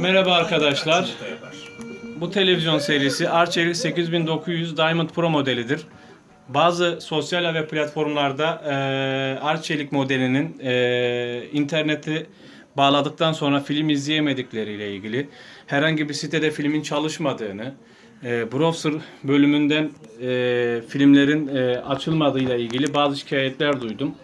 Merhaba arkadaşlar. Bu televizyon serisi Arçelik 8900 Diamond Pro modelidir. Bazı sosyal ve platformlarda e, Arçelik modelinin e, interneti bağladıktan sonra film izleyemedikleriyle ilgili herhangi bir sitede filmin çalışmadığını, e, browser bölümünden e, filmlerin e, açılmadığıyla ilgili bazı şikayetler duydum.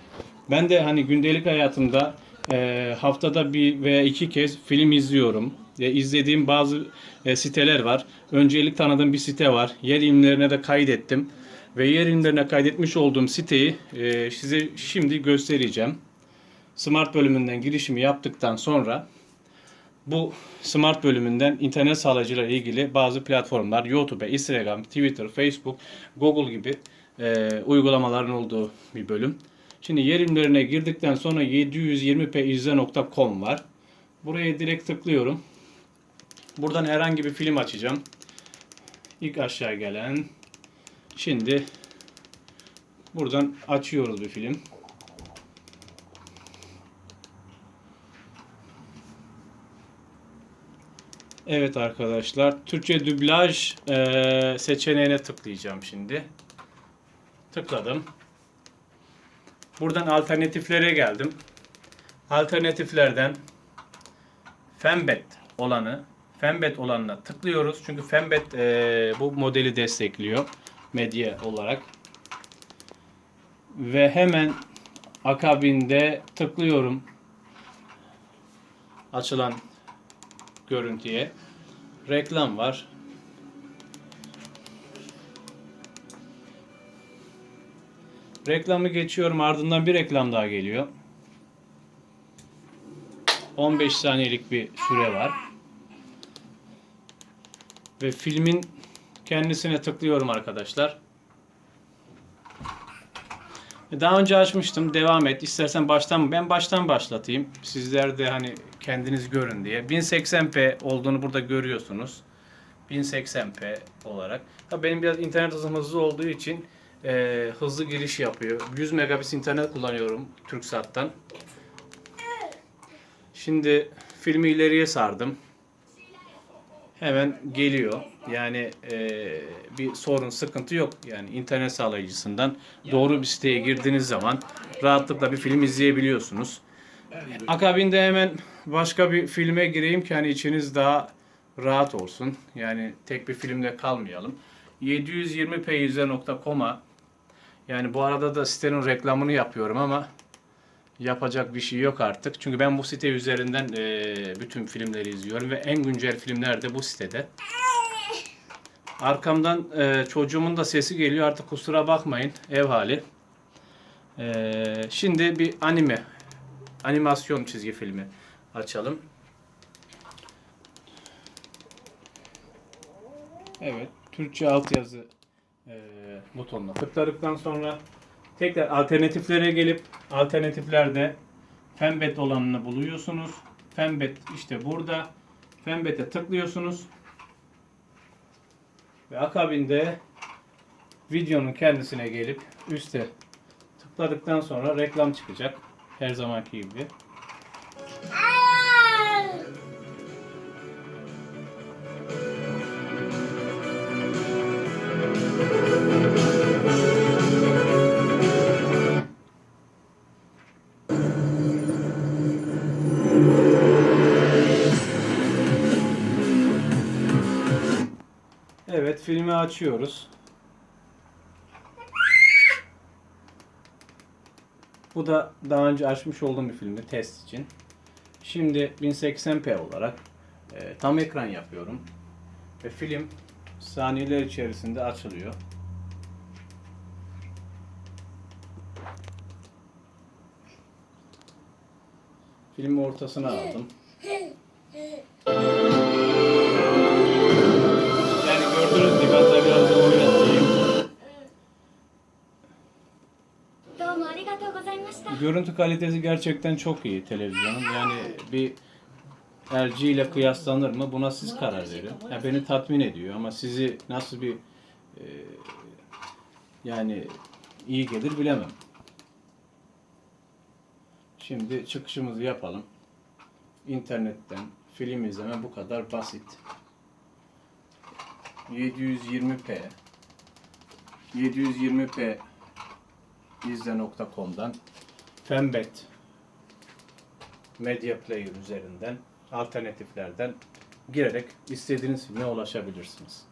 Ben de hani gündelik hayatımda e, haftada bir veya iki kez film izliyorum. E, izlediğim bazı e, siteler var. Öncelik tanıdığım bir site var. Yer ilimlerine de kaydettim. Ve yer ilimlerine kaydetmiş olduğum siteyi e, size şimdi göstereceğim. Smart bölümünden girişimi yaptıktan sonra bu smart bölümünden internet sağlayıcılarla ilgili bazı platformlar YouTube, Instagram, Twitter, Facebook, Google gibi e, uygulamaların olduğu bir bölüm. Şimdi yerimlerine girdikten sonra 720p izle.com var. Buraya direkt tıklıyorum. Buradan herhangi bir film açacağım. İlk aşağı gelen. Şimdi buradan açıyoruz bir film. Evet arkadaşlar, Türkçe dublaj eee, seçeneğine tıklayacağım şimdi. Tıkladım. Buradan alternatiflere geldim. Alternatiflerden Fembet olanı, Fembet olanına tıklıyoruz. Çünkü Fembet eee, bu modeli destekliyor medya olarak. Ve hemen akabinde tıklıyorum açılan görüntüye. Reklam var. Reklamı geçiyorum ardından bir reklam daha geliyor. 15 saniyelik bir süre var. Ve filmin kendisine tıklıyorum arkadaşlar. Daha önce açmıştım. Devam et. İstersen baştan ben baştan başlatayım. Sizler de hani kendiniz görün diye. 1080p olduğunu burada görüyorsunuz. 1080p olarak. Tabii benim biraz internet hızım hızlı olduğu için e, hızlı giriş yapıyor. 100 megabit internet kullanıyorum Turksat'tan. Şimdi filmi ileriye sardım. Hemen geliyor. Yani e, bir sorun, sıkıntı yok. Yani internet sağlayıcısından doğru bir siteye girdiğiniz zaman rahatlıkla bir film izleyebiliyorsunuz. Akabinde hemen başka bir filme gireyim ki hani içiniz daha rahat olsun. Yani tek bir filmde kalmayalım. 720p100.com'a yani bu arada da sitenin reklamını yapıyorum ama yapacak bir şey yok artık. Çünkü ben bu site üzerinden eee, bütün filmleri izliyorum ve en güncel filmler de bu sitede. Arkamdan eee, çocuğumun da sesi geliyor. Artık kusura bakmayın. Ev hali. Eee, şimdi bir anime, animasyon çizgi filmi açalım. Evet, Türkçe altyazı eee butonuna tıkladıktan sonra tekrar alternatiflere gelip alternatiflerde Fembet olanını buluyorsunuz. Fembet işte burada. Fembet'e tıklıyorsunuz. Ve akabinde videonun kendisine gelip üste tıkladıktan sonra reklam çıkacak. Her zamanki gibi. Filmi açıyoruz. Bu da daha önce açmış olduğum bir filmi test için. Şimdi 1080p olarak e, tam ekran yapıyorum. Ve film saniyeler içerisinde açılıyor. Filmi ortasına aldım. Görüntü kalitesi gerçekten çok iyi televizyonun. Yani bir LG ile kıyaslanır mı? Buna siz karar verin. Ya beni tatmin ediyor ama sizi nasıl bir e, yani iyi gelir bilemem. Şimdi çıkışımızı yapalım. İnternetten Film izleme bu kadar basit. 720p 720p izle.com'dan Fembet Media Player üzerinden alternatiflerden girerek istediğiniz filme ulaşabilirsiniz.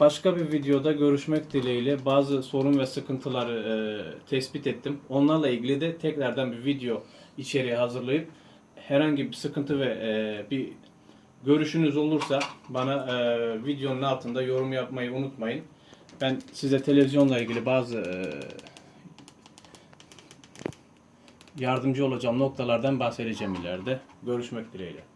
Başka bir videoda görüşmek dileğiyle bazı sorun ve sıkıntıları e, tespit ettim. Onlarla ilgili de tekrardan bir video içeriği hazırlayıp herhangi bir sıkıntı ve e, bir görüşünüz olursa bana e, videonun altında yorum yapmayı unutmayın. Ben size televizyonla ilgili bazı e, yardımcı olacağım noktalardan bahsedeceğim ileride. Görüşmek dileğiyle.